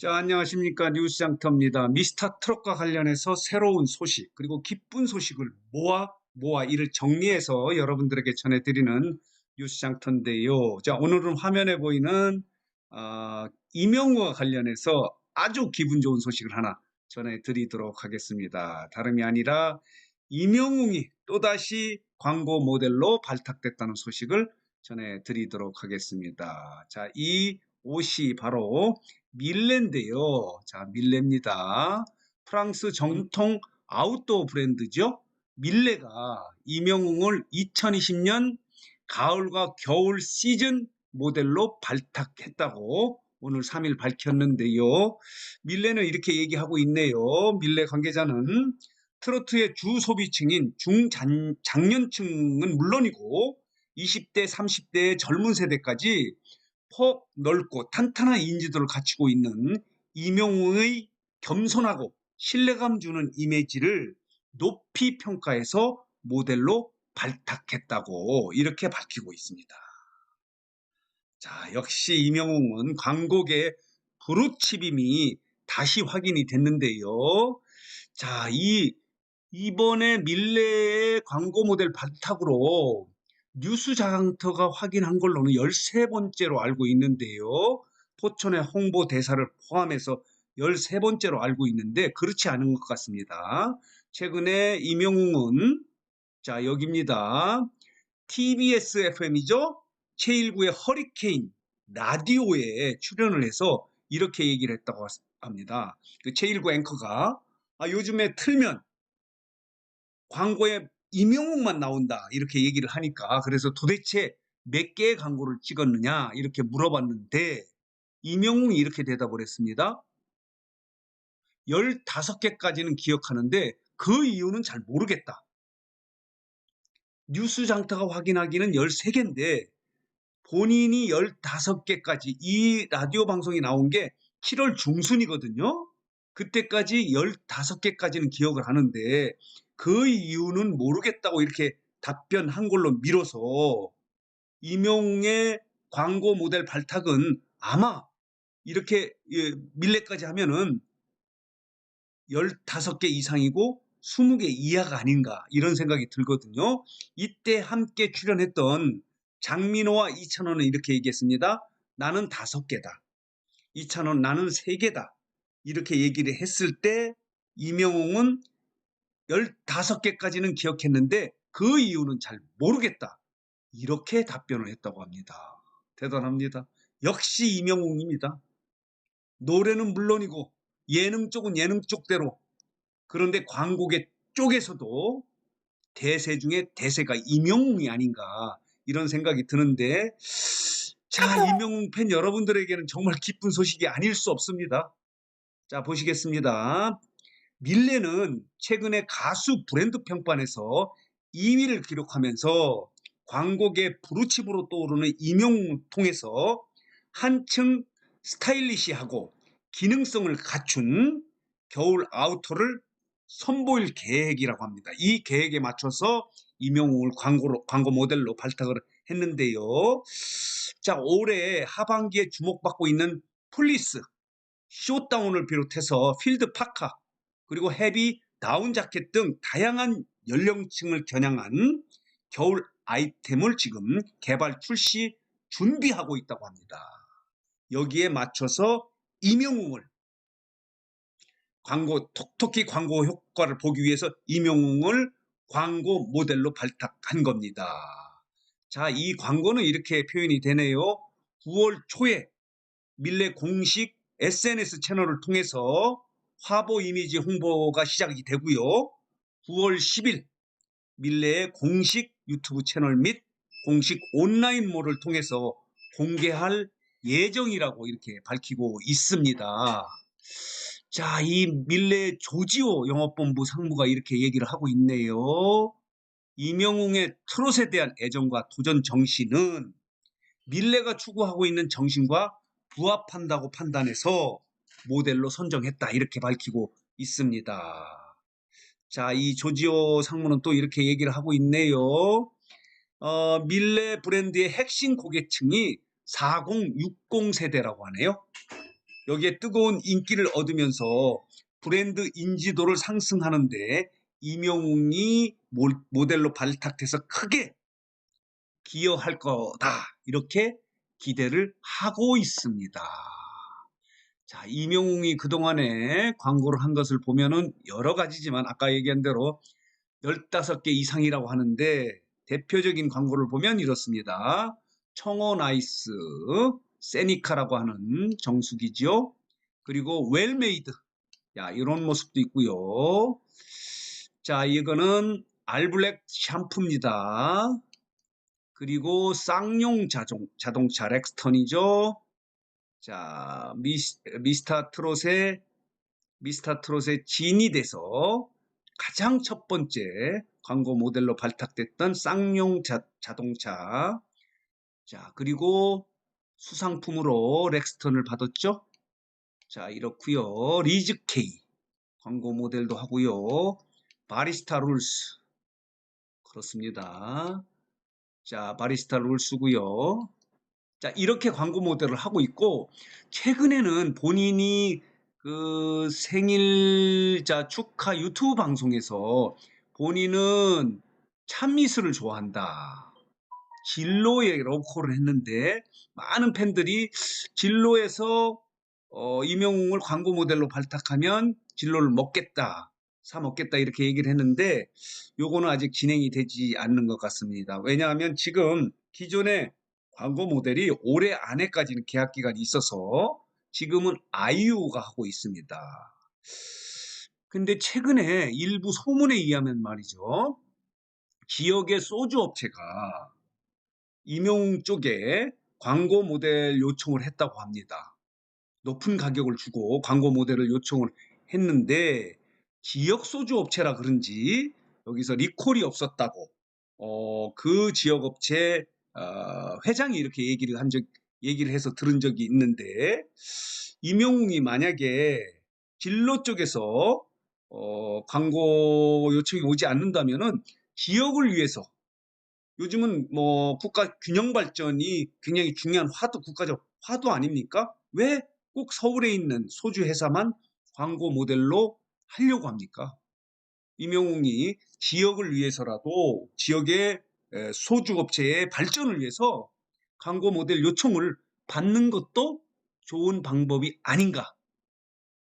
자, 안녕하십니까. 뉴스장터입니다. 미스터 트럭과 관련해서 새로운 소식, 그리고 기쁜 소식을 모아, 모아 이를 정리해서 여러분들에게 전해드리는 뉴스장터인데요. 자, 오늘은 화면에 보이는, 어, 이명우와 관련해서 아주 기분 좋은 소식을 하나 전해드리도록 하겠습니다. 다름이 아니라 이명웅이 또다시 광고 모델로 발탁됐다는 소식을 전해드리도록 하겠습니다. 자, 이 옷이 바로 밀레인데요. 자, 밀레입니다. 프랑스 정통 아웃도어 브랜드죠. 밀레가 이명웅을 2020년 가을과 겨울 시즌 모델로 발탁했다고 오늘 3일 밝혔는데요. 밀레는 이렇게 얘기하고 있네요. 밀레 관계자는 트로트의 주 소비층인 중장년층은 물론이고 20대, 30대의 젊은 세대까지 폭 넓고 탄탄한 인지도를 갖추고 있는 이명웅의 겸손하고 신뢰감 주는 이미지를 높이 평가해서 모델로 발탁했다고 이렇게 밝히고 있습니다. 자, 역시 이명웅은 광고계 브루치빔이 다시 확인이 됐는데요. 자, 이 이번에 밀레의 광고 모델 발탁으로 뉴스 장터가 확인한 걸로는 13번째로 알고 있는데요. 포천의 홍보 대사를 포함해서 13번째로 알고 있는데 그렇지 않은 것 같습니다. 최근에 이명웅은 자 여기입니다. TBS FM이죠. 제1구의 허리케인 라디오에 출연을 해서 이렇게 얘기를 했다고 합니다. 그 제1구 앵커가 아, 요즘에 틀면 광고에 이명웅만 나온다 이렇게 얘기를 하니까 그래서 도대체 몇 개의 광고를 찍었느냐 이렇게 물어봤는데 이명웅이 이렇게 대답을 했습니다. 15개까지는 기억하는데 그 이유는 잘 모르겠다. 뉴스 장터가 확인하기는 13개인데 본인이 15개까지 이 라디오 방송이 나온 게 7월 중순이거든요. 그때까지 15개까지는 기억을 하는데 그 이유는 모르겠다고 이렇게 답변한 걸로 미뤄서 이명웅의 광고 모델 발탁은 아마 이렇게 예, 밀레까지 하면은 15개 이상이고 20개 이하가 아닌가 이런 생각이 들거든요. 이때 함께 출연했던 장민호와 이찬원은 이렇게 얘기했습니다. 나는 다섯 개다. 이찬원 나는 세 개다. 이렇게 얘기를 했을 때 이명웅은 15개까지는 기억했는데 그 이유는 잘 모르겠다. 이렇게 답변을 했다고 합니다. 대단합니다. 역시 이명웅입니다. 노래는 물론이고 예능 쪽은 예능 쪽대로 그런데 광고계 쪽에서도 대세 중에 대세가 이명웅이 아닌가 이런 생각이 드는데 자 이명웅 팬 여러분들에게는 정말 기쁜 소식이 아닐 수 없습니다. 자 보시겠습니다. 밀레는 최근에 가수 브랜드 평판에서 2위를 기록하면서 광고계 브루칩으로 떠오르는 임용 통해서 한층 스타일리시하고 기능성을 갖춘 겨울 아우터를 선보일 계획이라고 합니다. 이 계획에 맞춰서 임용웅을 광고로, 광고 모델로 발탁을 했는데요. 자, 올해 하반기에 주목받고 있는 폴리스, 쇼다운을 비롯해서 필드 파카, 그리고 헤비, 다운 자켓 등 다양한 연령층을 겨냥한 겨울 아이템을 지금 개발 출시 준비하고 있다고 합니다. 여기에 맞춰서 임영웅을 광고 톡톡히 광고 효과를 보기 위해서 임영웅을 광고 모델로 발탁한 겁니다. 자, 이 광고는 이렇게 표현이 되네요. 9월 초에 밀레 공식 SNS 채널을 통해서 화보 이미지 홍보가 시작이 되고요. 9월 10일 밀레의 공식 유튜브 채널 및 공식 온라인몰을 통해서 공개할 예정이라고 이렇게 밝히고 있습니다. 자, 이 밀레 조지오 영업본부 상무가 이렇게 얘기를 하고 있네요. 이명웅의 트롯에 대한 애정과 도전 정신은 밀레가 추구하고 있는 정신과 부합한다고 판단해서 모델로 선정했다 이렇게 밝히고 있습니다. 자, 이 조지오 상무는 또 이렇게 얘기를 하고 있네요. 어, 밀레 브랜드의 핵심 고객층이 40, 60 세대라고 하네요. 여기에 뜨거운 인기를 얻으면서 브랜드 인지도를 상승하는데 모- 모델로 발탁돼서 크게 기여할 거다. 이렇게 기대를 하고 있습니다. 자, 임영웅이 그동안에 광고를 한 것을 보면은 여러 가지지만 아까 얘기한 대로 15개 이상이라고 하는데 대표적인 광고를 보면 이렇습니다. 청원 아이스, 세니카라고 하는 정수기죠. 그리고 웰메이드. 야, 이런 모습도 있고요. 자, 이거는 알블랙 샴푸입니다. 그리고 쌍용 자동, 자동차 렉스턴이죠. 자, 미스, 미스터 트롯의, 미스터 트롯의 진이 돼서 가장 첫 번째 광고 모델로 발탁됐던 쌍용 자, 자동차. 자, 그리고 수상품으로 렉스턴을 받았죠. 자, 이렇고요. 리즈케이 광고 모델도 하고요. 바리스타 룰스. 그렇습니다. 자, 바리스타 룰스고요. 자, 이렇게 광고 모델을 하고 있고 최근에는 본인이 그 생일자 축하 유튜브 방송에서 본인은 참미스를 좋아한다. 진로에 러브콜을 했는데 많은 팬들이 진로에서 어, 임영웅을 광고 모델로 발탁하면 진로를 먹겠다. 사 먹겠다 이렇게 얘기를 했는데 요거는 아직 진행이 되지 않는 것 같습니다. 왜냐하면 지금 기존의 광고 모델이 올해 안에까지는 계약 기간이 있어서 지금은 아이유가 하고 있습니다. 근데 최근에 일부 소문에 의하면 말이죠. 지역의 소주 업체가 임용 쪽에 광고 모델 요청을 했다고 합니다. 높은 가격을 주고 광고 모델을 요청을 했는데 지역 소주 업체라 그런지 여기서 리콜이 없었다고 어, 그 지역 업체 어, 회장이 이렇게 얘기를 한 적, 얘기를 해서 들은 적이 있는데 임영웅이 만약에 진로 쪽에서 어, 광고 요청이 오지 않는다면은 지역을 위해서 요즘은 뭐 국가 균형 발전이 굉장히 중요한 화두 국가적 화두 아닙니까? 왜 꼭 서울에 있는 소주 회사만 광고 모델로 하려고 합니까? 임영웅이 지역을 위해서라도 지역의 에, 소주업체의 발전을 위해서 광고 모델 요청을 받는 것도 좋은 방법이 아닌가.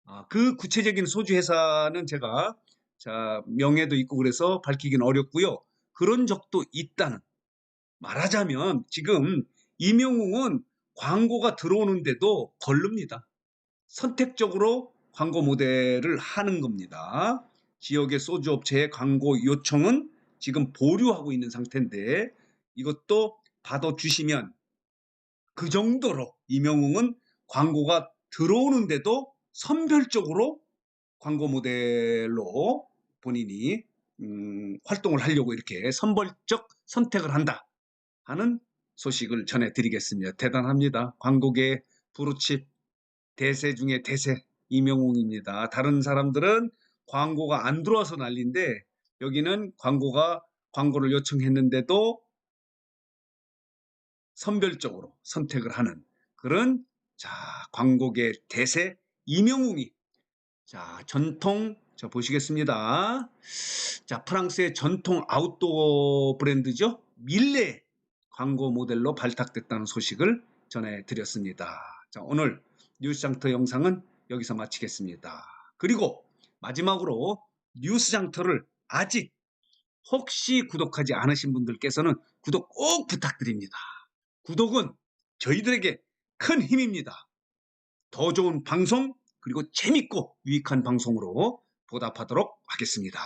아, 그 구체적인 소주 회사는 제가 자, 명예도 있고 그래서 밝히기는 어렵고요. 그런 적도 있다는 말하자면 지금 임영웅은 광고가 들어오는데도 걸릅니다. 선택적으로 광고 모델을 하는 겁니다. 지역의 소주 업체의 광고 요청은 지금 보류하고 있는 상태인데 이것도 받아주시면 그 정도로 임영웅은 광고가 들어오는데도 선별적으로 광고 모델로 본인이 음, 활동을 하려고 이렇게 선별적 선택을 한다 하는 소식을 전해드리겠습니다. 대단합니다. 광고계 부르칩 대세 중에 대세 이명웅입니다. 다른 사람들은 광고가 안 들어와서 난리인데 여기는 광고가 광고를 요청했는데도 선별적으로 선택을 하는 그런 자 광고계 대세 이명웅이 자 전통 자 보시겠습니다. 자 프랑스의 전통 아웃도어 브랜드죠 밀레 광고 모델로 발탁됐다는 소식을 전해드렸습니다. 자 오늘 뉴스장터 영상은 여기서 마치겠습니다. 그리고 마지막으로 뉴스장터를 아직 혹시 구독하지 않으신 분들께서는 구독 꼭 부탁드립니다. 구독은 저희들에게 큰 힘입니다. 더 좋은 방송 그리고 재밌고 유익한 방송으로 보답하도록 하겠습니다.